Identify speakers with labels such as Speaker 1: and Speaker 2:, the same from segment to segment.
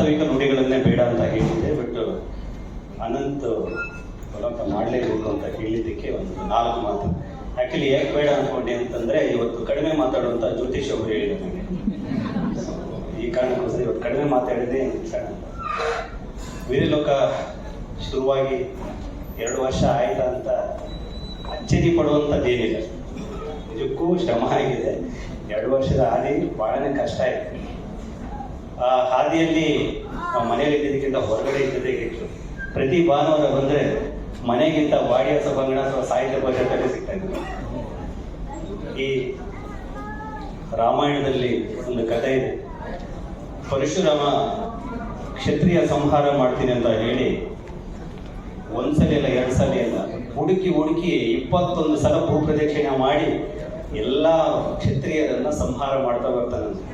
Speaker 1: ವಾಸ್ತವಿಕ ನುಡಿಗಳನ್ನೇ ಬೇಡ ಅಂತ ಹೇಳಿದ್ದೆ ಬಟ್ ಅನಂತ್ ಸ್ವಲ್ಪ ಮಾಡಲೇಬೇಕು ಅಂತ ಹೇಳಿದ್ದಕ್ಕೆ ಒಂದು ನಾಲ್ಕು ಮಾತು. ಆ್ಯಕ್ಚುಲಿ ಯಾಕೆ ಬೇಡ ಅಂದ್ಕೊಂಡೆ ಅಂತಂದರೆ, ಇವತ್ತು ಕಡಿಮೆ ಮಾತಾಡುವಂಥ ಜ್ಯೋತಿಷ್ ಅವರು ಹೇಳಿದ್ರು ನನಗೆ ಈ ಕಾರಣಕ್ಕೋಸ್ಕರ ಇವತ್ತು ಕಡಿಮೆ ಮಾತಾಡಿದೆ ವೀರಲೋಕ ಶುರುವಾಗಿ ಎರಡು ವರ್ಷ ಆಯ್ತಾ ಅಂತ ಅಚ್ಚರಿ ಪಡುವಂಥದ್ದೇನಿಲ್ಲ ನಿಜಕ್ಕೂ ಶ್ರಮ ಆಗಿದೆ. ಎರಡು ವರ್ಷದ ಹಾದಿ ಭಾಳನೇ ಕಷ್ಟ ಆಯಿತು. ಹಾದಿಯಲ್ಲಿ ನಾವು ಮನೆಯಲ್ಲಿ ಇದ್ದಿದ್ದಕ್ಕಿಂತ ಹೊರಗಡೆ ಇದ್ದದೇ ಹೆಚ್ಚು. ಪ್ರತಿ ಭಾನುವಾರ ಬಂದರೆ ಮನೆಗಿಂತ ವಾಡಿಯ ಸಭಾಂಗಣ ಅಥವಾ ಸಾಹಿತ್ಯ ಪರಿಷತ್ತಲ್ಲಿ ಸಿಗ್ತಾ ಈ ರಾಮಾಯಣದಲ್ಲಿ ಒಂದು ಕಥೆ ಇದೆ. ಪರಶುರಾಮ ಕ್ಷತ್ರಿಯ ಸಂಹಾರ ಮಾಡ್ತೀನಿ ಅಂತ ಹೇಳಿ ಒಂದ್ಸಲಿ ಅಲ್ಲ ಎರಡು ಸಲ ಅಲ್ಲ ಹುಡುಕಿ ಹುಡುಕಿ ಇಪ್ಪತ್ತೊಂದು ಸಲ ಭೂಪ್ರದಕ್ಷಿಣೆ ಮಾಡಿ ಎಲ್ಲ ಕ್ಷತ್ರಿಯರನ್ನ ಸಂಹಾರ ಮಾಡ್ತಾ ಬರ್ತಾನಂತೆ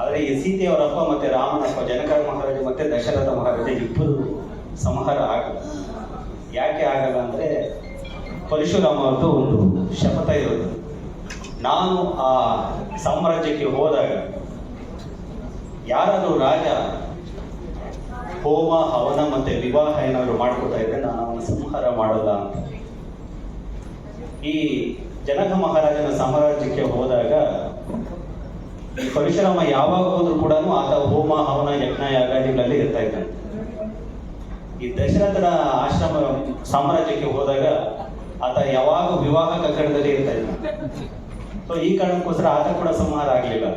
Speaker 1: ಆದರೆ ಈ ಸೀತೆಯವರ ಅಪ್ಪ ಮತ್ತೆ ರಾಮನಪ್ಪ ಜನಕ ಮಹಾರಾಜ ಮತ್ತೆ ದಶರಥ ಮಹಾರಾಜ ಇಬ್ಬರು ಸಂಹಾರ ಆಗಲ್ಲ. ಯಾಕೆ ಆಗಲ್ಲ ಅಂದ್ರೆ ಪರಶುರಾಮ ಅವ್ರದ್ದು ಒಂದು ಶಪಥ ಇರೋದು. ನಾನು ಆ ಸಾಮ್ರಾಜ್ಯಕ್ಕೆ ಹೋದಾಗ ಯಾರಾದರೂ ರಾಜ ಹೋಮ, ಹವನ ಮತ್ತೆ ವಿವಾಹ ಏನಾದರೂ ಮಾಡ್ಕೊತಾ ಇದ್ರೆ ನಾನು ಅವನ ಸಂಹಾರ ಮಾಡಲ್ಲ ಅಂತ. ಈ ಜನಕ ಮಹಾರಾಜನ ಸಾಮ್ರಾಜ್ಯಕ್ಕೆ ಹೋದಾಗ ಈ ಪರಶುರಾಮ ಯಾವಾಗ ಹೋದ್ರು ಕೂಡ ಆತ ಹೋಮ, ಹವನ, ಯಜ್ಞ, ಯಾಗಾದಿಗಳಲ್ಲಿ ಇರ್ತಾ ಇದ್ದಾನೆ. ಈ ದಶರಥನ ಆಶ್ರಮ ಸಾಮ್ರಾಜ್ಯಕ್ಕೆ ಹೋದಾಗ ಆತ ಯಾವಾಗ ವಿವಾಹ ಕಕ್ಕಡದಲ್ಲಿ ಇರ್ತಾ ಇದ್ದ ಸೊ ಈ ಕಾರಣಕ್ಕೋಸ್ಕರ ಆತ ಕೂಡ ಸಂಹಾರ ಆಗಲಿಲ್ಲ.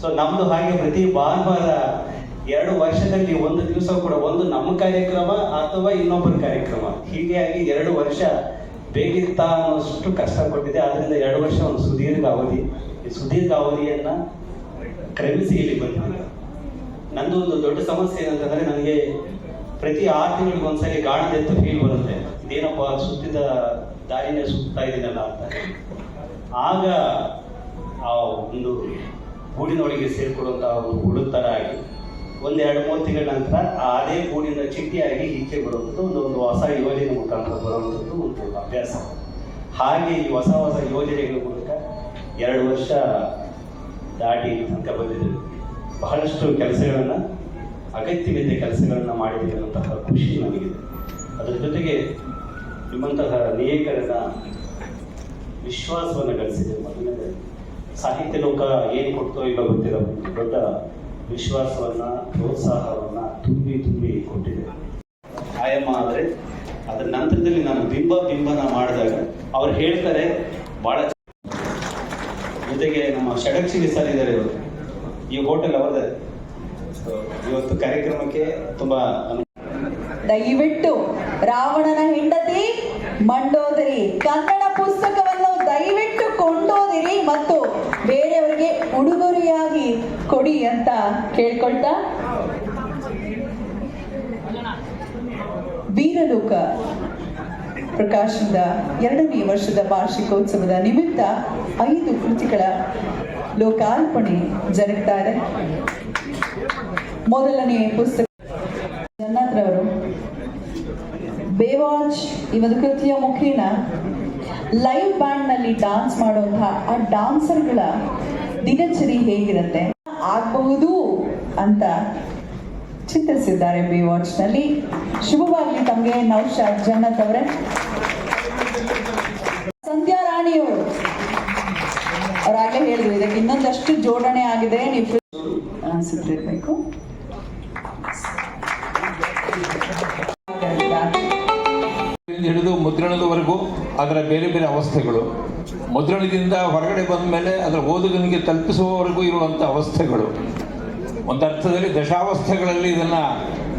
Speaker 1: ಸೊ ನಮ್ದು ಹಾಗೆ ಪ್ರತಿ ಭಾನುವಾರ ಎರಡು ವರ್ಷದಲ್ಲಿ ಒಂದು ದಿವಸ ಕೂಡ ಒಂದು ನಮ್ಮ ಕಾರ್ಯಕ್ರಮ ಅಥವಾ ಇನ್ನೊಬ್ಬರ ಕಾರ್ಯಕ್ರಮ. ಹೀಗೆ ಆಗಿ ಎರಡು ವರ್ಷ ಬೇಕಿತ್ತ ಅನ್ನೋಷ್ಟು ಕಷ್ಟ ಕೊಟ್ಟಿದೆ. ಆದ್ರಿಂದ ಎರಡು ವರ್ಷ ಒಂದು ಸುದೀರ್ಘ ಅವಧಿ. ಸುದೀರ್ಘ ಅವಧಿಯನ್ನ ಕ್ರಮಿಸಿ ಇಲ್ಲಿ ಬಂದಿದೆ ನಂದು ಒಂದು ದೊಡ್ಡ ಸಮಸ್ಯೆ ಏನಂತಂದ್ರೆ ನನಗೆ ಪ್ರತಿ ಆರು ತಿಂಗಳಿಗೆ ಒಂದ್ಸರಿ ಗಾಣದೆತ್ತು ಫೀಲ್ ಬರುತ್ತೆ. ಇದೇನಪ್ಪ ಸುತ್ತಿದ ದಾರಿನೇ ಸುತ್ತಾ ಇದೀನಲ್ಲ ಅಂತ. ಆಗ ಆ ಒಂದು ಗೂಡಿನೊಳಗೆ ಸೇರ್ಕೊಳ್ಳುವಂತಹ ಒಂದು ಹುಡುಗ ಥರ ಆಗಿ ಒಂದೆರಡು ಮೂರು ತಿಂಗಳ ನಂತರ ಆ ಅದೇ ಗೂಡಿನ ಚಿಟ್ಟಿಯಾಗಿ ಈಚೆ ಬರುವಂಥದ್ದು ಒಂದು ಒಂದು ಹೊಸ ಯೋಜನೆ ಮುಖಾಂತರ ಬರುವಂಥದ್ದು ಒಂದು ಅಭ್ಯಾಸ. ಹಾಗೆ ಈ ಹೊಸ ಹೊಸ ಯೋಜನೆಗಳ ಮೂಲಕ ಎರಡು ವರ್ಷ ದಾಟಿ ತನಕ ಬಂದಿದ್ದೇವೆ ಬಹಳಷ್ಟು ಕೆಲಸಗಳನ್ನು, ಅಗತ್ಯವಿದ್ದ ಕೆಲಸಗಳನ್ನು ಮಾಡಿದ್ದೀವಿ ಅನ್ನೋಂತಹ ಖುಷಿ ನನಗಿದೆ ಅದರ ಜೊತೆಗೆ ನಿಮ್ಮಂತಹ ಲೇಖಕರನ್ನ ವಿಶ್ವಾಸವನ್ನು ಗಳಿಸಿದೆ. ಮೊದಲನೇ ಸಾಹಿತ್ಯ ಲೋಕ ಏನು ಕೊಡ್ತೋ ಇಲ್ಲ ಒಂದು ದೊಡ್ಡ ವಿಶ್ವಾಸವನ್ನ, ಪ್ರೋತ್ಸಾಹವನ್ನ ತುಂಬಿ ತುಂಬಿ ಕೊಟ್ಟಿದೆ. ಆಯಮ್ಮ ಆದರೆ, ಅದರ ನಂತರದಲ್ಲಿ ನಾನು ಬಿಂಬ ಬಿಂಬನ ಮಾಡಿದಾಗ ಅವ್ರು ಹೇಳ್ತಾರೆ ಬಹಳ ಜೊತೆಗೆ ನಮ್ಮ ಷಡಕ್ಷಿಣಿ ಸರ್ ಇದ್ದಾರೆ ಇವರು. ಈ ಹೋಟೆಲ್ ಅವರದೇ. ಇವತ್ತು ಕಾರ್ಯಕ್ರಮಕ್ಕೆ ತುಂಬಾ
Speaker 2: ದಯವಿಟ್ಟು ರಾವಣನ ಹೆಂಡತಿ ಮಂಡೋದರಿ, ಕನ್ನಡ ಪುಸ್ತಕವನ್ನು ದಯವಿಟ್ಟು ಕೊಂಡೋದಿರಿ ಮತ್ತು ಬೇರೆಯವರಿಗೆ ಉಡುಗೊರೆಯಾಗಿ ಕೊಡಿ ಅಂತ ಕೇಳ್ಕೊಳ್ತಾ. ವೀರಲೋಕ ಪ್ರಕಾಶನದ ಎರಡನೇ ವರ್ಷದ ವಾರ್ಷಿಕೋತ್ಸವದ ನಿಮಿತ್ತ ಐದು ಕೃತಿಗಳ ಲೋಕಾರ್ಪಣೆ ಜರುಗ್ತಾ ಇದೆ ಮೊದಲನೇ ಪುಸ್ತಕ ಜನ್ನಾಥ್ರವರು ಬೇವಾಚ್ ಈ ಒಂದು ಕೃತಿಯ ಮುಖೇನ. ಲೈವ್ ಬ್ಯಾಂಡ್ನಲ್ಲಿ ಡಾನ್ಸ್ ಮಾಡುವಂತಹ ಆ ಡಾನ್ಸರ್ಗಳ ದಿನಚರಿ ಹೇಗಿರುತ್ತೆ? ಆಗಬಹುದು ಅಂತ ಚಿಂತಿಸಿದ್ದಾರೆ ಬೇವಾಚ್ನಲ್ಲಿ ಶುಭವಾಗಿ ತಮಗೆ ನೌಶಾದ್ ಜನ್ನತ್ ಅವರೇ. ಸಂಧ್ಯಾ ರಾಣಿಯವರು. ಅವರಾಗಲೇ ಹೇಳಿದ್ರು, ಇದಕ್ಕೆ ಇನ್ನೊಂದಷ್ಟು ಜೋಡಣೆ ಆಗಿದೆ ನೀವು ಅನಿಸುತ್ತಿರ್ಬೇಕು
Speaker 3: ಇಂದ ಹಿಡಿದು ಮುದ್ರಣದವರೆಗೂ ಅದರ ಬೇರೆ ಬೇರೆ ಅವಸ್ಥೆಗಳು. ಮುದ್ರಣದಿಂದ ಹೊರಗಡೆ ಬಂದ ಮೇಲೆ ಅದರ ಓದುಗನಿಗೆ ತಲುಪಿಸುವವರೆಗೂ ಇರುವಂಥ ಅವಸ್ಥೆಗಳು. ಒಂದು ಅರ್ಥದಲ್ಲಿ ದಶಾವಸ್ಥೆಗಳಲ್ಲಿ ಇದನ್ನು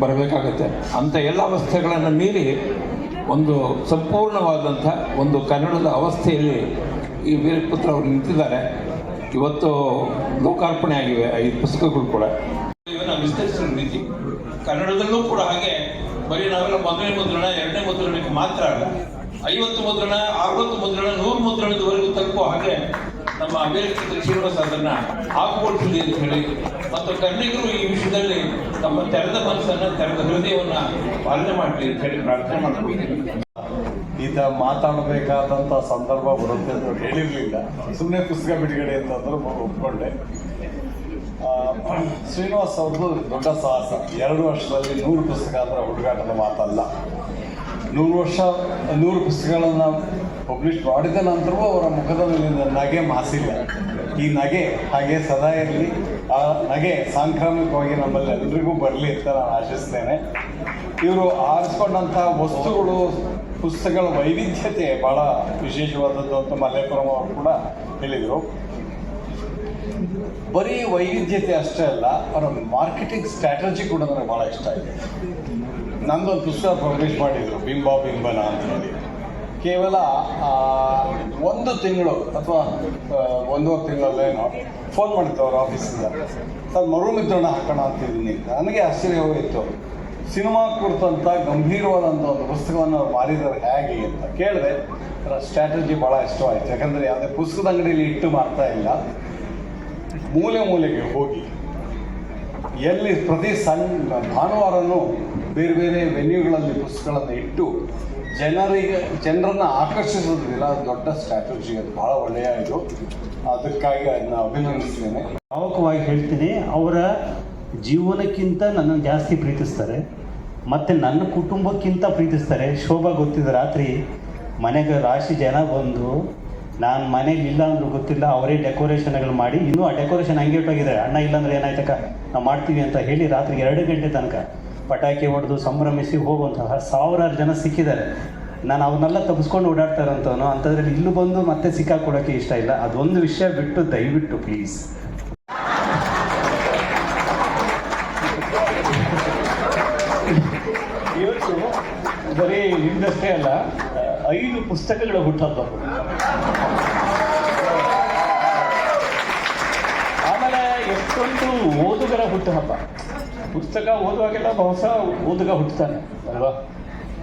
Speaker 3: ಬರಬೇಕಾಗತ್ತೆ. ಅಂಥ ಎಲ್ಲ ಅವಸ್ಥೆಗಳನ್ನು ಮೀರಿ ಒಂದು ಸಂಪೂರ್ಣವಾದಂಥ ಒಂದು ಕನ್ನಡದ ಅವಸ್ಥೆಯಲ್ಲಿ ಈ ವೀರಪುತ್ರ ಅವರು ನಿಂತಿದ್ದಾರೆ. ಇವತ್ತು ಲೋಕಾರ್ಪಣೆ ಆಗಿವೆ ಐದು ಪುಸ್ತಕಗಳು ಕೂಡ. ಇವನ್ನ ವಿಸ್ತರಿಸಿದ ರೀತಿ. ಕನ್ನಡದಲ್ಲೂ ಕೂಡ ಹಾಗೆ. ಬರೀ ನಾವೆಲ್ಲ ಮೊದಲನೇ ಮುದ್ರಣ, ಎರಡನೇ ಮುದ್ರಣಕ್ಕೆ ಮಾತ್ರ ಅಲ್ಲ. ಐವತ್ತು ಮುದ್ರಣ, ಅರವತ್ತು ಮುದ್ರಣ, ನೂರು ಮುದ್ರಣದವರೆಗೂ ತಲುಪುವ ಹಾಗೆ ನಮ್ಮ ಅಭಿವೃದ್ಧಿ ಶ್ರೀನಿವಾಸ ಅದನ್ನ ಹಾಕೊಳ್ತೀವಿ ಅಂತ ಹೇಳಿ, ಮತ್ತು ಕನ್ನಡಿಗರು ಈ ವಿಷಯದಲ್ಲಿ ತಮ್ಮ ತೆರೆದ ಮನಸ್ಸನ್ನು, ತೆರೆದ ಹೃದಯವನ್ನು ಪಾಲನೆ ಮಾಡಲಿ ಅಂತ ಹೇಳಿ ಪ್ರಾರ್ಥನೆ ಮಾಡ್ಕೊಳ್ತೀನಿ.
Speaker 4: ಈತ ಮಾತಾಡಬೇಕಾದಂತ ಸಂದರ್ಭ ಬರುತ್ತೆ ಅಂತ ಹೇಳಿರ್ಲಿಲ್ಲ. ಸುಮ್ಮನೆ ಪುಸ್ತಕ ಬಿಡುಗಡೆ ಅಂತಂದ್ರೆ ಒಪ್ಕೊಂಡೆ. ಶ್ರೀನಿವಾಸ್ ಅವ್ರದ್ದು ದೊಡ್ಡ ಸಾಹಸ. ಎರಡು ವರ್ಷದಲ್ಲಿ ನೂರು ಪುಸ್ತಕ ಅಂದರೆ ಹುಡುಗಾಟದ ಮಾತಲ್ಲ. ನೂರು ವರ್ಷ, ನೂರು ಪುಸ್ತಕಗಳನ್ನು ಪಬ್ಲಿಷ್ ಮಾಡಿದ ನಂತರವೂ ಅವರ ಮುಖದ ಮೇಲಿನ ನಗೆ ಮಾಸಿಲ್ಲ. ಈ ನಗೆ ಹಾಗೆ ಸದಾ ಇರಲಿ. ಆ ನಗೆ ಸಾಂಕ್ರಾಮಿಕವಾಗಿ ನಮ್ಮಲ್ಲಿ ಎಲ್ರಿಗೂ ಬರಲಿ ಅಂತ ನಾನು ಆಶಿಸ್ತೇನೆ. ಇವರು ಆರಿಸ್ಕೊಂಡಂತಹ ವಸ್ತುಗಳು ಪುಸ್ತಕಗಳ ವೈವಿಧ್ಯತೆ ಭಾಳ ವಿಶೇಷವಾದದ್ದು ಅಂತ ಮಲ್ಲೇಪುರಂ ಅವರು ಕೂಡ ಹೇಳಿದರು. ಬರೀ ವೈವಿಧ್ಯತೆ ಅಷ್ಟೇ ಅಲ್ಲ, ಅವರ ಮಾರ್ಕೆಟಿಂಗ್ ಸ್ಟ್ರಾಟಜಿ ಕೂಡ ನನಗೆ ಭಾಳ ಇಷ್ಟ ಇದೆ ನಂದೊಂದು ಪುಸ್ತಕ ಪಬ್ಲಿಷ್ ಮಾಡಿದರು, ಬಿಂಬ ಬಿಂಬನ ಅಂತ ಹೇಳಿ. ಕೇವಲ ಒಂದು ತಿಂಗಳು ಅಥವಾ ಒಂದೂವರೆ ತಿಂಗಳಲ್ಲೇನೋ ಫೋನ್ ಮಾಡಿತ್ತು ಅವ್ರ ಆಫೀಸಿಂದ. ಸರ್ ಮರು ಮಿತ್ರಣ ಹಾಕೋಣ ಅಂತಿದ್ದೀನಿ ನನಗೆ ಆಶ್ಚರ್ಯವಾಗಿತ್ತು ಸಿನಿಮಾ ಕುರಿತಂಥ ಗಂಭೀರವಾದಂಥ ಒಂದು ಪುಸ್ತಕವನ್ನು ಅವ್ರು ಮಾರಿದ್ದಾರೆ ಹೇಗೆ ಅಂತ ಕೇಳಿದೆ ಅದರ ಸ್ಟ್ರಾಟಜಿ ಭಾಳ ಇಷ್ಟವಾಯಿತು. ಯಾಕಂದರೆ ಯಾವುದೇ ಪುಸ್ತಕದ ಅಂಗಡಿಯಲ್ಲಿ ಇಟ್ಟು ಮಾರ್ತಾ ಇಲ್ಲ. ಮೂಲೆ ಮೂಲೆಗೆ ಹೋಗಿ, ಎಲ್ಲಿ ಪ್ರತಿ ಸಣ್ಣ ಭಾನುವಾರನೂ ಬೇರೆ ಬೇರೆ ವೆನ್ಯೂಗಳಲ್ಲಿ ಪುಸ್ತಕಗಳನ್ನು ಇಟ್ಟು ಜನರಿಗೆ, ಜನರನ್ನು ಆಕರ್ಷಿಸೋದಿಲ್ಲ ಅದು ದೊಡ್ಡ ಸ್ಟ್ರಾಟಜಿ ಅದು ಭಾಳ ಒಳ್ಳೆಯ ಇದು. ಅದಕ್ಕಾಗಿ ಅದನ್ನ ಅಭಿನಂದಿಸ್ತೇನೆ.
Speaker 5: ಪ್ರಮುಖವಾಗಿ ಹೇಳ್ತೀನಿ, ಅವರ ಜೀವನಕ್ಕಿಂತ ನನ್ನನ್ನು ಜಾಸ್ತಿ ಪ್ರೀತಿಸ್ತಾರೆ, ಮತ್ತು ನನ್ನ ಕುಟುಂಬಕ್ಕಿಂತ ಪ್ರೀತಿಸ್ತಾರೆ. ಶೋಭಾ ಗೊತ್ತಿದೆ ರಾತ್ರಿ ಮನೆಗೆ ರಾಶಿ ಜನ ಬಂದು, ನಾನು ಮನೇಲಿ ಇಲ್ಲ ಅಂದ್ರೂ ಗೊತ್ತಿಲ್ಲ, ಅವರೇ ಡೆಕೋರೇಷನ್ಗಳು ಮಾಡಿ, ಇನ್ನೂ ಆ ಡೆಕೋರೇಷನ್ ಹಂಗೆ ಇಟ್ಟೋಗಿದ್ದಾರೆ ಅಣ್ಣ ಇಲ್ಲಾಂದ್ರೆ ಏನಾಯ್ತಕ್ಕ ನಾವು ಮಾಡ್ತೀವಿ ಅಂತ ಹೇಳಿ ರಾತ್ರಿ ಎರಡು ಗಂಟೆ ತನಕ ಪಟಾಕಿ ಹೊಡೆದು ಸಂಭ್ರಮಿಸಿ ಹೋಗುವಂತಹ ಸಾವಿರಾರು ಜನ ಸಿಕ್ಕಿದ್ದಾರೆ. ನಾನು ಅವನ್ನೆಲ್ಲ ತಪ್ಪಿಸ್ಕೊಂಡು ಓಡಾಡ್ತಾರಂತವನು ಅಂಥದ್ರಲ್ಲಿ ಇಲ್ಲೂ ಬಂದು ಮತ್ತೆ ಸಿಕ್ಕಾಕೊಡೋಕ್ಕೆ ಇಷ್ಟ ಇಲ್ಲ. ಅದೊಂದು ವಿಷಯ ಬಿಟ್ಟು ದಯವಿಟ್ಟು ಪ್ಲೀಸ್ ನಿಮ್ದಷ್ಟೇ ಅಲ್ಲ ಐದು ಪುಸ್ತಕಗಳ ಹುಟ್ಟಹಬ್ಬ ಆಮೇಲೆ ಎಷ್ಟೊಂದು ಓದುಗರ ಹುಟ್ಟುಹಬ್ಬ ಪುಸ್ತಕ ಓದುವಾಗೆಲ್ಲ ಹೊಸ ಓದುಗ ಹುಟ್ಟುತ್ತಾನೆ, ಅಲ್ವಾ?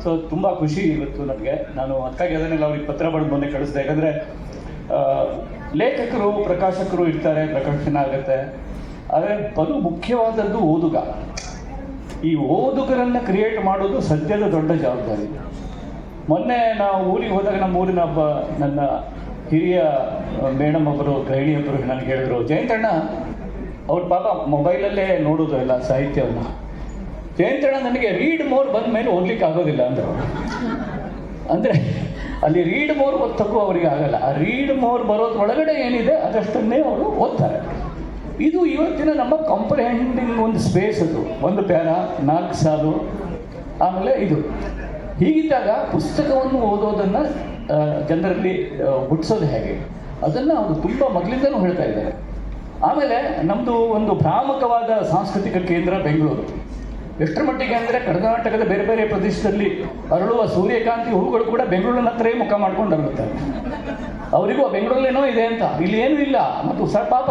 Speaker 5: ಸೊ ತುಂಬ ಖುಷಿ ಇವತ್ತು ನನಗೆ. ನಾನು ಅದಕ್ಕಾಗಿ ಅದನ್ನೆಲ್ಲ ಅವ್ರಿಗೆ ಪತ್ರ ಬರೆದು ಮೊನ್ನೆ ಕಳಿಸ್ದೆ. ಯಾಕಂದರೆ ಲೇಖಕರು, ಪ್ರಕಾಶಕರು ಇರ್ತಾರೆ, ಪ್ರಕಾಶನ ಆಗುತ್ತೆ. ಆದರೆ ಬಲು ಮುಖ್ಯವಾದದ್ದು ಓದುಗ. ಈ ಓದುಗರನ್ನು ಕ್ರಿಯೇಟ್ ಮಾಡೋದು ಸದ್ಯದ ದೊಡ್ಡ ಜವಾಬ್ದಾರಿ. ಮೊನ್ನೆ ನಾವು ಊರಿಗೆ ಹೋದಾಗ ನಮ್ಮ ಊರಿನ ಹಬ್ಬ ನನ್ನ ಹಿರಿಯ ಮೇಡಮ್ ಒಬ್ಬರು ಗೃಹಿಣಿಯೊಬ್ಬರು ನನಗೆ ಹೇಳಿದ್ರು, ಜಯಂತಣ್ಣ, ಅವ್ರ ಪಾಪ ಮೊಬೈಲಲ್ಲೇ ನೋಡೋದು ಎಲ್ಲ ಸಾಹಿತ್ಯವನ್ನು. ಜಯಂತಣ್ಣ ನನಗೆ ರೀಡ್ ಮೋರ್ ಬಂದ ಮೇಲೆ ಓದ್ಲಿಕ್ಕೆ ಆಗೋದಿಲ್ಲ ಅಂದರು. ಅಂದರೆ ಅಲ್ಲಿ ರೀಡ್ ಮೋರ್ ಓದ್ತಕ್ಕೂ ಅವರಿಗೆ ಆಗಲ್ಲ. ಆ ರೀಡ್ ಮೋರ್ ಬರೋದ್ರೊಳಗಡೆ ಏನಿದೆ, ಅದಷ್ಟನ್ನೇ ಅವರು ಓದ್ತಾರೆ. ಇದು ಇವತ್ತಿನ ನಮ್ಮ ಕಾಂಪ್ರಿಹೆಂಡಿಂಗ್ ಒಂದು ಸ್ಪೇಸ್ ಅದು. ಒಂದು ಪ್ಯಾರ, ನಾಲ್ಕು ಸಾಲು, ಆಮೇಲೆ ಇದು. ಹೀಗಿದ್ದಾಗ ಪುಸ್ತಕವನ್ನು ಓದೋದನ್ನು ಜನರಲ್ಲಿ ಹುಟ್ಟಿಸೋದು ಹೇಗೆ? ಅದನ್ನು ಅವರು ತುಂಬ ಮಗಳಿಂದನೂ ಹೇಳ್ತಾ ಇದ್ದಾರೆ. ಆಮೇಲೆ ನಮ್ಮದು ಒಂದು ಭ್ರಾಮಕವಾದ ಸಾಂಸ್ಕೃತಿಕ ಕೇಂದ್ರ ಬೆಂಗಳೂರು. ಎಷ್ಟರ ಮಟ್ಟಿಗೆ ಅಂದರೆ ಕರ್ನಾಟಕದ ಬೇರೆ ಬೇರೆ ಪ್ರದೇಶದಲ್ಲಿ ಅರಳುವ ಸೂರ್ಯಕಾಂತಿ ಹೂಗಳು ಕೂಡ ಬೆಂಗಳೂರಿನ ಹತ್ರೇ ಮುಖ ಮಾಡ್ಕೊಂಡು ಅರಳುತ್ತಾರೆ ಅವರಿಗೂ ಬೆಂಗಳೂರಲ್ಲೇನೋ ಇದೆ ಅಂತ. ಇಲ್ಲಿ ಏನೂ ಇಲ್ಲ. ಮತ್ತು ಸರ್ ಪಾಪ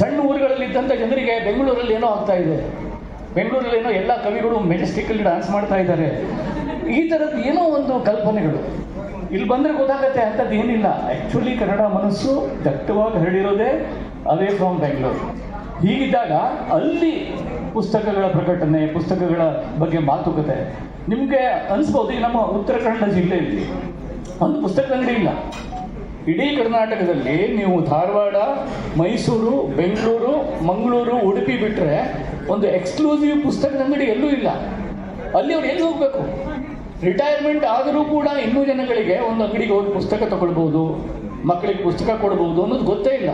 Speaker 5: ಸಣ್ಣ ಊರುಗಳಲ್ಲಿ ಇದ್ದಂಥ ಜನರಿಗೆ ಬೆಂಗಳೂರಲ್ಲಿ ಏನೋ ಆಗ್ತಾ ಇದೆ. ಬೆಂಗಳೂರಲ್ಲಿ ಏನೋ ಎಲ್ಲ ಕವಿಗಳು ಮೆಜೆಸ್ಟಿಕಲ್ಲಿ ಡ್ಯಾನ್ಸ್ ಮಾಡ್ತಾ ಇದ್ದಾರೆ. ಈ ಥರದ್ದು ಏನೋ ಒಂದು ಕಲ್ಪನೆಗಳು. ಇಲ್ಲಿ ಬಂದರೆ ಗೊತ್ತಾಗತ್ತೆ ಅಂಥದ್ದು ಏನಿಲ್ಲ. ಆ್ಯಕ್ಚುಲಿ ಕನ್ನಡ ಮನಸ್ಸು ದಟ್ಟವಾಗಿ ಹರಡಿರೋದೇ ಅವೇ ಫ್ರಮ್ ಬೆಂಗಳೂರು ಹೀಗಿದ್ದಾಗ ಅಲ್ಲಿ ಪುಸ್ತಕಗಳ ಪ್ರಕಟಣೆ ಪುಸ್ತಕಗಳ ಬಗ್ಗೆ ಮಾತುಕತೆ. ನಿಮಗೆ ಅನಿಸ್ಬೋದು, ಈಗ ನಮ್ಮ ಉತ್ತರ ಕನ್ನಡ ಜಿಲ್ಲೆಯಲ್ಲಿ ಒಂದು ಪುಸ್ತಕ ಅಂಗಡಿ ಇಲ್ಲ. ಇಡೀ ಕರ್ನಾಟಕದಲ್ಲಿ ನೀವು ಧಾರವಾಡ ಮೈಸೂರು ಬೆಂಗಳೂರು ಮಂಗಳೂರು ಉಡುಪಿ ಬಿಟ್ಟರೆ ಒಂದು ಎಕ್ಸ್ಕ್ಲೂಸಿವ್ ಪುಸ್ತಕದ ಅಂಗಡಿ ಎಲ್ಲೂ ಇಲ್ಲ. ಅಲ್ಲಿ ಅವ್ರು ಎಲ್ಲಿ ಹೋಗಬೇಕು? ರಿಟೈರ್ಮೆಂಟ್ ಆದರೂ ಕೂಡ ಇನ್ನೂ ಜನಗಳಿಗೆ ಒಂದು ಅಂಗಡಿಗೆ ಹೋಗಿ ಪುಸ್ತಕ ತಗೊಳ್ಬೋದು ಮಕ್ಕಳಿಗೆ ಪುಸ್ತಕ ಕೊಡ್ಬೋದು ಅನ್ನೋದು ಗೊತ್ತೇ ಇಲ್ಲ.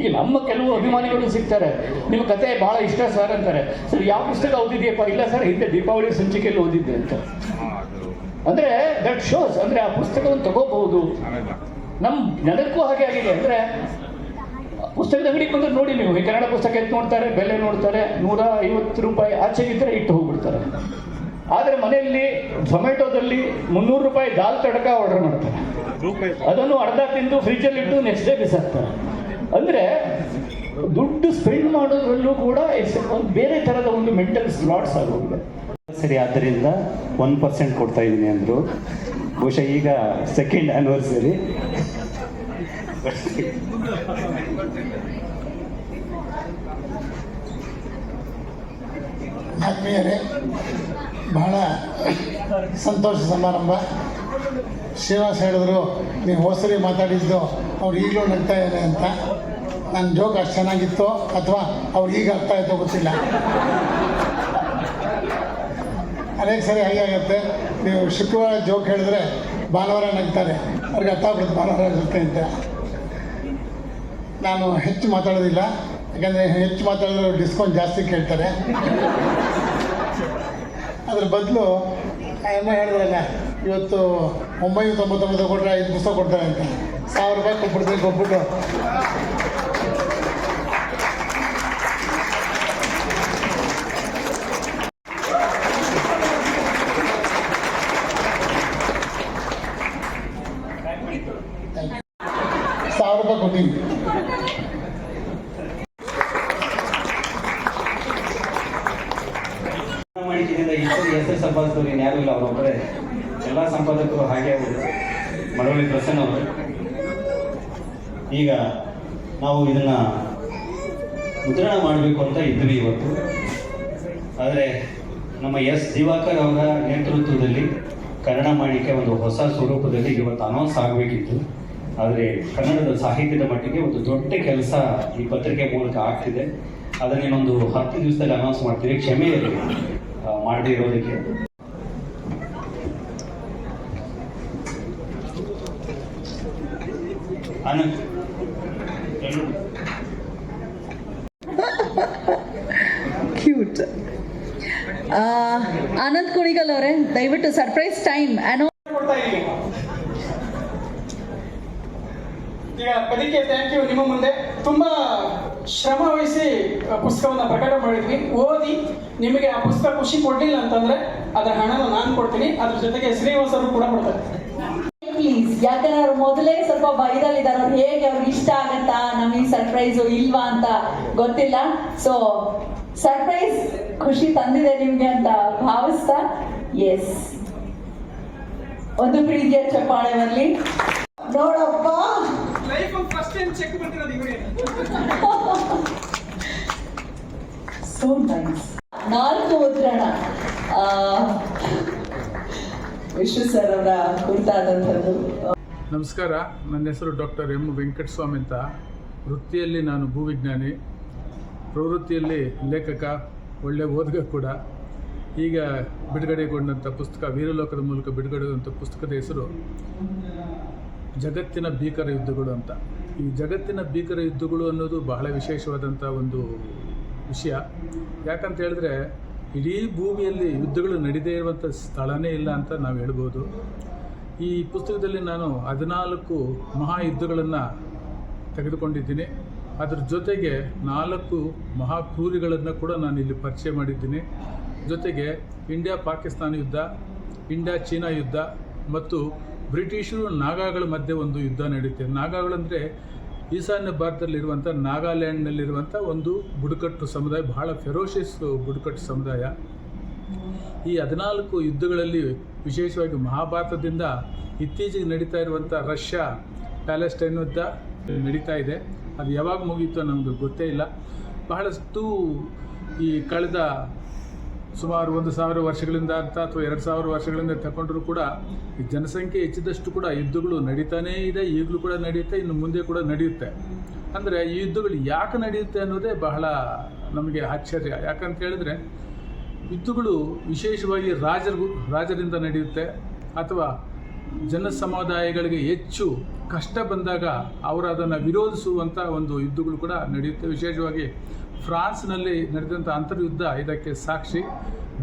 Speaker 5: ಈಗ ನಮ್ಮ ಕೆಲವು ಅಭಿಮಾನಿಗಳು ಸಿಗ್ತಾರೆ ನಿಮ್ಮ ಕತೆ ಭಾಳ ಇಷ್ಟ ಸರ್ ಅಂತಾರೆ. ಸರ್ ಯಾವ ಪುಸ್ತಕ ಓದಿದೆಯಪ್ಪ? ಇಲ್ಲ ಸರ್ ಹಿಂದೆ ದೀಪಾವಳಿ ಸಂಚಿಕೆಯಲ್ಲಿ ಓದಿದ್ದೆ ಅಂತ. ಅಂದರೆ ದಟ್ ಶೋಸ್ ಅಂದರೆ ಆ ಪುಸ್ತಕವನ್ನು ತಗೋಬಹುದು. ನಮ್ಮ ನೆಲಕ್ಕೂ ಹಾಗೆ ಆಗಿದೆ ಅಂದರೆ, ಪುಸ್ತಕದ ಅಂಗಡಿ ಬಂದ್ರೆ ನೋಡಿ ನೀವು. ಈ ಕನ್ನಡ ಪುಸ್ತಕ ಎತ್ತು ನೋಡ್ತಾರೆ, ಬೆಲೆ ನೋಡ್ತಾರೆ, ನೂರ ಐವತ್ತು ರೂಪಾಯಿ ಆಚೆ ಇದ್ದರೆ ಇಟ್ಟು ಹೋಗ್ಬಿಡ್ತಾರೆ. ಆದರೆ ಮನೆಯಲ್ಲಿ ಝೊಮ್ಯಾಟೊದಲ್ಲಿ ಮುನ್ನೂರು ರೂಪಾಯಿ ದಾಲ್ ತಡಕ ಆರ್ಡರ್ ಮಾಡ್ತಾರೆ. ಅದನ್ನು ಅರ್ಧ ತಿಂದು ಫ್ರಿಜ್ಜಲ್ಲಿ ಇಟ್ಟು ನೆಕ್ಸ್ಟ್ ಡೇ ಬಿಸಾಕ್ತಾರೆ. ಅಂದರೆ, ದುಡ್ಡು ಸ್ಪೆಂಡ್ ಮಾಡೋದ್ರಲ್ಲೂ ಕೂಡ ಒಂದು ಬೇರೆ ಥರದ ಒಂದು ಮೆಂಟಲ್ ಸ್ಲಾಟ್ಸ್ ಆಗೋಗಿದೆ. ಸರಿ, ಆದ್ದರಿಂದ ಒನ್ ಪರ್ಸೆಂಟ್ ಕೊಡ್ತಾ ಇದ್ದೀನಿ ಅಂದರು. ಬಹುಶಃ ಈಗ ಸೆಕೆಂಡ್ ಆ್ಯನಿವರ್ಸರಿ
Speaker 6: ಆತ್ಮೀಯರೇ, ಬಹಳ ಸಂತೋಷ ಸಮಾರಂಭ. ಶ್ರೀನಿವಾಸ್ ಹೇಳಿದ್ರು ನೀವು ಹೊಸರಿ ಮಾತಾಡಿದ್ದು ಅವ್ರು ಈಗಲೂ ನಗ್ತಾ ಇದ್ದಾರೆ ಅಂತ. ನನ್ನ ಜೋಕ್ ಅಷ್ಟು ಚೆನ್ನಾಗಿತ್ತು ಅಥವಾ ಅವ್ರು ಈಗ ಅರ್ಥ ಆಯ್ತೋ ಗೊತ್ತಿಲ್ಲ. ಅನೇಕ ಸರಿ ಹಾಗಾಗತ್ತೆ ನೀವು ಶುಕ್ರವಾರ ಜೋಕ್ ಹೇಳಿದ್ರೆ ಭಾನುವಾರ ನಗ್ತಾರೆ. ಅವ್ರಿಗೆ ಅರ್ಥ ಆಗ್ಬಿಡುತ್ತೆ ಭಾನುವಾರ ನಗುತ್ತೆ ಅಂತ ನಾನು ಹೆಚ್ಚು ಮಾತಾಡೋದಿಲ್ಲ. ಯಾಕಂದರೆ ಹೆಚ್ಚು ಮಾತಾಡಿದ್ರೆ ಡಿಸ್ಕೌಂಟ್ ಜಾಸ್ತಿ ಕೇಳ್ತಾರೆ. ಅದ್ರ ಬದಲು ಅಮ್ಮ ಹೇಳಿದ್ರಲ್ಲ, ಇವತ್ತು ಒಂಬೈನೂರ ತೊಂಬತ್ತೊಂಬತ್ತು ಕೊಟ್ಟರೆ ಐದು ಪುಸ್ತಕ ಕೊಡ್ತಾರೆ ಅಂತ. ಸಾವಿರ ರೂಪಾಯಿ ಕೊಟ್ಬಿಡ್ತೀನಿ ಕೊಟ್ಬಿಟ್ಟು ಸಾವಿರ ರೂಪಾಯಿ
Speaker 1: ಹೆಸರು ಸಂಪಾದಿಸಿದವರು ಯಾರು ಇಲ್ಲ ಅವರೊಬ್ಬರೇ ಎಲ್ಲ ಸಂಪಾದಕರು ಹಾಗೆ ಅವರು ಮಳವಳ್ಳಿ ಪ್ರಸನ್ನ ಅವರು ಈಗ ನಾವು ಇದನ್ನ ಮುದ್ರಣ ಮಾಡಬೇಕು ಅಂತ ಇದ್ವಿ ಇವತ್ತು. ಆದರೆ ನಮ್ಮ ಎಸ್ ದಿವಾಕರ್ ಅವರ ನೇತೃತ್ವದಲ್ಲಿ ಕನ್ನಡ ಮಾಣಿಕೆ ಒಂದು ಹೊಸ ಸ್ವರೂಪದಲ್ಲಿ ಇವತ್ತು ಅನೌನ್ಸ್ ಆಗಬೇಕಿತ್ತು. ಆದರೆ ಕನ್ನಡದ ಸಾಹಿತ್ಯದ ಮಟ್ಟಿಗೆ ಒಂದು ದೊಡ್ಡ ಕೆಲಸ ಈ ಪತ್ರಿಕೆ ಮೂಲಕ ಆಗ್ತಿದೆ. ಅದನ್ನ ಇನ್ನೊಂದು ಹತ್ತು ದಿವಸದಲ್ಲಿ ಅನೌನ್ಸ್ ಮಾಡ್ತೀವಿ. ಕ್ಷಮೆ ಮಾಡದೇ ಇರೋದಕ್ಕೆ ಅನಂತ್
Speaker 2: ಕ್ಯೂಟ್ ಆನಂದ್ ಕುಣಿಗಲ್ ಅವರೇ, ದಯವಿಟ್ಟು ಸರ್ಪ್ರೈಸ್ ಟೈಮ್ ಅನೋ
Speaker 7: ಕೊಡ್ತಾ ಇದ್ದೀವಿ ಈಗ ಅದಕ್ಕೆ ಥ್ಯಾಂಕ್ ಯು ನಿಮ್ಮ ಮುಂದೆ ತುಂಬಾ ಶ್ರಮ ವಹಿಸಿ ಪುಸ್ತಕವನ್ನ ಪ್ರಕಟ ಮಾಡಿದ್ವಿ. ಓದಿ ನಿಮಗೆ ಆ ಪುಸ್ತಕ ಖುಷಿ ಕೊಡ್ಲಿಲ್ಲ ಅಂತಂದ್ರೆ ಅದರ ಹಣನ ನಾನು ಕೊಡ್ತೀನಿ. ಅದ್ರ ಜೊತೆಗೆ ಶ್ರೀನಿವಾಸರು ಕೂಡ ಕೊಡ್ತಾರೆ.
Speaker 2: ಪ್ಲೀಸ್ ಯಾಕಂದ್ರೆ ಅವ್ರು ಮೊದಲೇ ಸ್ವಲ್ಪ ಭಯದಲ್ಲಿದ್ದಾರೆ ಅವ್ರು ಹೇಗೆ ಅವ್ರಿಗೆ ಇಷ್ಟ ಆಗತ್ತಾ? ನಮಗೆ ಸರ್ಪ್ರೈಸ್ ಇಲ್ವಾ ಅಂತ ಗೊತ್ತಿಲ್ಲ. ಸೊ ಸರ್ಪ್ರೈಸ್ ಖುಷಿ ತಂದಿದೆ ನಿಮ್ಗೆ ಅಂತ ಭಾವಿಸ್ತಾ? ಎಸ್ ಒಂದು ಪ್ರೀತಿಯ ಚಪ್ಪಾಳೆ ಬರಲಿ. ನೋಡಪ್ಪ.
Speaker 7: ಚೆಕ್ ಬರ್ತಿರೋದು ಇವರೇ
Speaker 2: ಸೋ ನೈಸ್ ನಾಲ್ಕು ಮುದ್ರಣ. ವಿಶ್ವ ಸರ್ ಅವರ ಕುರಿತಾದಂಥದ್ದು.
Speaker 8: ನಮಸ್ಕಾರ. ನನ್ನ ಹೆಸರು ಡಾಕ್ಟರ್ ಎಂ ವೆಂಕಟಸ್ವಾಮಿ ಅಂತ. ವೃತ್ತಿಯಲ್ಲಿ ನಾನು ಭೂವಿಜ್ಞಾನಿ. ಪ್ರವೃತ್ತಿಯಲ್ಲಿ ಲೇಖಕ ಒಳ್ಳೆಯ ಓದುಗ ಕೂಡ. ಈಗ ಬಿಡುಗಡೆಗೊಂಡಂಥ ಪುಸ್ತಕ ವೀರಲೋಕದ ಮೂಲಕ ಬಿಡುಗಡೆಗೊಂಡಂಥ ಪುಸ್ತಕದ ಹೆಸರು ಜಗತ್ತಿನ ಭೀಕರ ಯುದ್ಧಗಳು ಅಂತ. ಈ ಜಗತ್ತಿನ ಭೀಕರ ಯುದ್ಧಗಳು ಅನ್ನೋದು ಬಹಳ ವಿಶೇಷವಾದಂಥ ಒಂದು ವಿಷಯ. ಯಾಕಂತ ಹೇಳಿದ್ರೆ, ಇಡೀ ಭೂಮಿಯಲ್ಲಿ ಯುದ್ಧಗಳು ನಡೀದೇ ಇರುವಂಥ ಸ್ಥಳನೇ ಇಲ್ಲ ಅಂತ ನಾವು ಹೇಳ್ಬೋದು. ಈ ಪುಸ್ತಕದಲ್ಲಿ ನಾನು ಹದಿನಾಲ್ಕು ಮಹಾಯುದ್ಧಗಳನ್ನು ತೆಗೆದುಕೊಂಡಿದ್ದೀನಿ. ಅದರ ಜೊತೆಗೆ ನಾಲ್ಕು ಮಹಾಕ್ರೂರಿಗಳನ್ನು ಕೂಡ ನಾನು ಇಲ್ಲಿ ಪರಿಚಯ ಮಾಡಿದ್ದೀನಿ. ಜೊತೆಗೆ ಇಂಡಿಯಾ ಪಾಕಿಸ್ತಾನ ಯುದ್ಧ ಇಂಡಿಯಾ ಚೀನಾ ಯುದ್ಧ ಮತ್ತು ಬ್ರಿಟಿಷರು ನಾಗಾಗಳ ಮಧ್ಯೆ ಒಂದು ಯುದ್ಧ ನಡೆಯುತ್ತೆ ನಾಗಾಗಳಂದರೆ ಈಶಾನ್ಯ ಭಾರತದಲ್ಲಿರುವಂಥ ನಾಗಾಲ್ಯಾಂಡ್ನಲ್ಲಿರುವಂಥ ಒಂದು ಬುಡಕಟ್ಟು ಸಮುದಾಯ, ಬಹಳ ಫೆರೋಷಿಯಸ್ ಬುಡಕಟ್ಟು ಸಮುದಾಯ. ಈ ಹದಿನಾಲ್ಕು ಯುದ್ಧಗಳಲ್ಲಿ ವಿಶೇಷವಾಗಿ ಮಹಾಭಾರತದಿಂದ ಇತ್ತೀಚೆಗೆ ನಡೀತಾ ಇರುವಂಥ ರಷ್ಯಾ, ಪ್ಯಾಲೆಸ್ಟೈನ್ ಯುದ್ಧ ನಡೀತಾ ಇದೆ. ಅದು ಯಾವಾಗ ಮುಗೀತೋ ನಮಗೆ ಗೊತ್ತೇ ಇಲ್ಲ. ಬಹಳಷ್ಟು ಈ ಕಳೆದ ಸುಮಾರು ಒಂದು ಸಾವಿರ ವರ್ಷಗಳಿಂದ ಅಂತ ಅಥವಾ ಎರಡು ಸಾವಿರ ವರ್ಷಗಳಿಂದ ತಗೊಂಡ್ರು ಕೂಡ ಜನಸಂಖ್ಯೆ ಹೆಚ್ಚಿದಷ್ಟು ಕೂಡ ಯುದ್ಧಗಳು ನಡೀತಾನೇ ಇದೆ, ಈಗಲೂ ಕೂಡ ನಡೆಯುತ್ತೆ, ಇನ್ನು ಮುಂದೆ ಕೂಡ ನಡೆಯುತ್ತೆ. ಅಂದರೆ ಈ ಯುದ್ಧಗಳು ಯಾಕೆ ನಡೆಯುತ್ತೆ ಅನ್ನೋದೇ ಬಹಳ ನಮಗೆ ಆಶ್ಚರ್ಯ. ಯಾಕಂತ ಹೇಳಿದ್ರೆ, ಯುದ್ಧಗಳು ವಿಶೇಷವಾಗಿ ರಾಜರಿಗೂ ರಾಜರಿಂದ ನಡೆಯುತ್ತೆ ಅಥವಾ ಜನ ಸಮುದಾಯಗಳಿಗೆ ಹೆಚ್ಚು ಕಷ್ಟ ಬಂದಾಗ ಅವರು ಅದನ್ನು ವಿರೋಧಿಸುವಂಥ ಒಂದು ಯುದ್ಧಗಳು ಕೂಡ ನಡೆಯುತ್ತೆ. ವಿಶೇಷವಾಗಿ ಫ್ರಾನ್ಸ್ನಲ್ಲಿ ನಡೆದಂಥ ಅಂತರ್ಯುದ್ಧ ಇದಕ್ಕೆ ಸಾಕ್ಷಿ.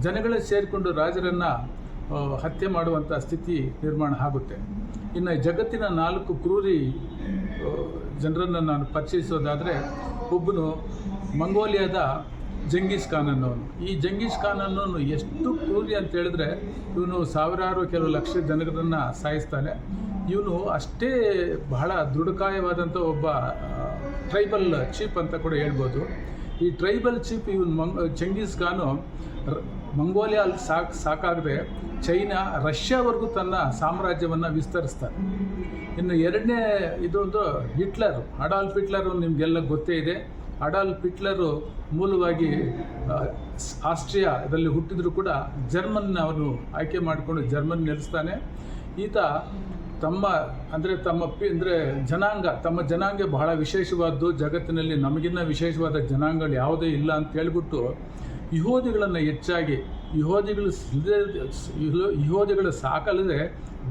Speaker 8: ಜನಗಳೇ ಸೇರಿಕೊಂಡು ರಾಜರನ್ನು ಹತ್ಯೆ ಮಾಡುವಂಥ ಸ್ಥಿತಿ ನಿರ್ಮಾಣ ಆಗುತ್ತೆ. ಇನ್ನು ಜಗತ್ತಿನ ನಾಲ್ಕು ಕ್ರೂರಿ ಜನರನ್ನು ನಾನು ಪರಿಚಯಿಸೋದಾದರೆ, ಒಬ್ಬನು ಮಂಗೋಲಿಯಾದ ಜಂಗೀಸ್ ಖಾನ್ ಅನ್ನೋನು. ಈ ಜಂಗೀಸ್ ಖಾನ್ ಅನ್ನೋನು ಎಷ್ಟು ಕ್ರೂರಿ ಅಂತ ಹೇಳಿದ್ರೆ ಇವನು ಸಾವಿರಾರು ಕೆಲವು ಲಕ್ಷ ಜನರನ್ನು ಸಾಯಿಸ್ತಾನೆ. ಇವನು ಅಷ್ಟೇ ಬಹಳ ದೃಢಕಾಯವಾದಂಥ ಒಬ್ಬ ಟ್ರೈಬಲ್ ಚೀಪ್ ಅಂತ ಕೂಡ ಹೇಳ್ಬೋದು. ಈ ಟ್ರೈಬಲ್ ಚೀಪ್ ಇವನು ಮಂಗ್ ಚಂಗೀಸ್ ಖಾನು ಮಂಗೋಲಿಯಾ ಅಲ್ಲಿ ಸಾಕ್, ಸಾಕಾಗದೆ ಚೈನಾ, ರಷ್ಯಾವರೆಗೂ ತನ್ನ ಸಾಮ್ರಾಜ್ಯವನ್ನು ವಿಸ್ತರಿಸ್ತಾರೆ ಇನ್ನು ಎರಡನೇ ಇದೊಂದು ಹಿಟ್ಲರ್, ಅಡಾಲ್ಫ್ ಹಿಟ್ಲರ್ ನಿಮಗೆಲ್ಲ ಗೊತ್ತೇ ಇದೆ. ಅಡಾಲ್ಫ್ ಹಿಟ್ಲರು ಮೂಲವಾಗಿ ಆಸ್ಟ್ರಿಯಾದಲ್ಲಿ ಹುಟ್ಟಿದ್ರು ಕೂಡ ಜರ್ಮನ್ ಅವನು ಆಯ್ಕೆ ಮಾಡಿಕೊಂಡು ಜರ್ಮನ್ ನೆಲೆಸ್ತಾನೆ. ಈತ ತಮ್ಮ, ಅಂದರೆ ತಮ್ಮ ಪಿ, ಅಂದರೆ ಜನಾಂಗ, ತಮ್ಮ ಜನಾಂಗ ಬಹಳ ವಿಶೇಷವಾದ್ದು. ಜಗತ್ತಿನಲ್ಲಿ ನಮಗಿನ್ನ ವಿಶೇಷವಾದ ಜನಾಂಗಗಳು ಯಾವುದೇ ಇಲ್ಲ ಅಂತ ಹೇಳಿಬಿಟ್ಟು ಯಹೋದಿಗಳನ್ನು ಹೆಚ್ಚಾಗಿ, ಯಹೋದಿಗಳು ಯಹೋದಿಗಳು ಸಾಕಲ್ಲದೆ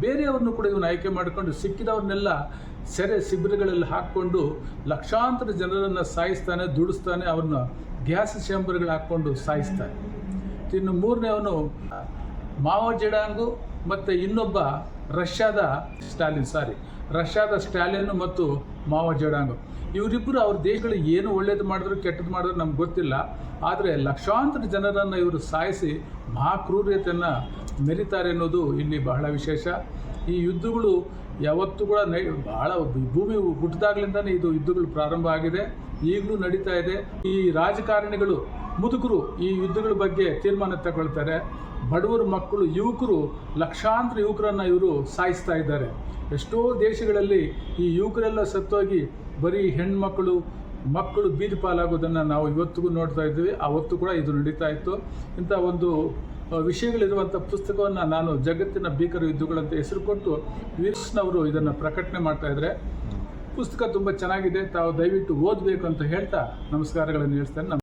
Speaker 8: ಬೇರೆಯವ್ರನ್ನೂ ಕೂಡ ಇವನು ಆಯ್ಕೆ ಮಾಡಿಕೊಂಡು ಸಿಕ್ಕಿದವ್ರನ್ನೆಲ್ಲ ಸೆರೆ ಶಿಬಿರಗಳಲ್ಲಿ ಹಾಕ್ಕೊಂಡು ಲಕ್ಷಾಂತರ ಜನರನ್ನು ಸಾಯಿಸ್ತಾನೆ, ದುಡಿಸ್ತಾನೆ, ಅವ್ರನ್ನ ಗ್ಯಾಸ್ ಚೇಂಬರ್ಗಳು ಹಾಕ್ಕೊಂಡು ಸಾಯಿಸ್ತಾನೆ. ಇನ್ನು ಮೂರನೇವನು ಮಾವೋ ಜಡಾಂಗು ಮತ್ತು ಇನ್ನೊಬ್ಬ ರಷ್ಯಾದ ಸ್ಟಾಲಿನ್ ಸಾರಿ ರಷ್ಯಾದ ಸ್ಟಾಲಿನ್ ಮತ್ತು ಮಾವೋ ಜಡಾಂಗು. ಇವರಿಬ್ಬರು ಅವ್ರ ದೇಶಗಳು ಏನು ಒಳ್ಳೇದು ಮಾಡಿದ್ರು, ಕೆಟ್ಟದ್ದು ಮಾಡಿದ್ರು ನಮ್ಗೆ ಗೊತ್ತಿಲ್ಲ. ಆದರೆ ಲಕ್ಷಾಂತರ ಜನರನ್ನು ಇವರು ಸಾಯಿಸಿ ಮಹಾಕ್ರೂರ್ಯತೆಯನ್ನು ಮೆರಿತಾರೆ ಅನ್ನೋದು ಇಲ್ಲಿ ಬಹಳ ವಿಶೇಷ. ಈ ಯುದ್ಧಗಳು ಯಾವತ್ತೂ ಕೂಡ ನೈ ಭಾಳ ಭೂಮಿ ಹುಟ್ಟಿದಾಗ್ಲಿಂದನೇ ಇದು ಯುದ್ಧಗಳು ಪ್ರಾರಂಭ ಆಗಿದೆ. ಈಗಲೂ ನಡೀತಾ ಇದೆ. ಈ ರಾಜಕಾರಣಿಗಳು, ಮುದುಕರು ಈ ಯುದ್ಧಗಳ ಬಗ್ಗೆ ತೀರ್ಮಾನ ತಗೊಳ್ತಾರೆ. ಬಡವರು ಮಕ್ಕಳು, ಯುವಕರು, ಲಕ್ಷಾಂತರ ಯುವಕರನ್ನು ಇವರು ಸಾಯಿಸ್ತಾ ಇದ್ದಾರೆ. ಎಷ್ಟೋ ದೇಶಗಳಲ್ಲಿ ಈ ಯುವಕರೆಲ್ಲ ಸತ್ತೋಗಿ ಬರೀ ಹೆಣ್ಮಕ್ಕಳು ಮಕ್ಕಳು ಬೀದಿ ಪಾಲಾಗೋದನ್ನು ನಾವು ಇವತ್ತಿಗೂ ನೋಡ್ತಾ ಇದ್ದೀವಿ. ಆವತ್ತು ಕೂಡ ಇದು ನಡೀತಾ ಇತ್ತು. ಇಂಥ ಒಂದು ವಿಷಯಗಳಿರುವಂಥ ಪುಸ್ತಕವನ್ನು ನಾನು ಜಗತ್ತಿನ ಭೀಕರ ಯುದ್ಧಗಳಂತ ಹೆಸರು ಕೊಟ್ಟು ವೀರ್ಸ್ನವರು ಇದನ್ನು ಪ್ರಕಟಣೆ ಮಾಡ್ತಾ ಇದ್ದಾರೆ ಪುಸ್ತಕ ತುಂಬ ಚೆನ್ನಾಗಿದೆ, ತಾವು ದಯವಿಟ್ಟು ಓದಬೇಕು ಅಂತ ಹೇಳ್ತಾ ನಮಸ್ಕಾರಗಳನ್ನು ಹೇಳ್ತೇನೆ.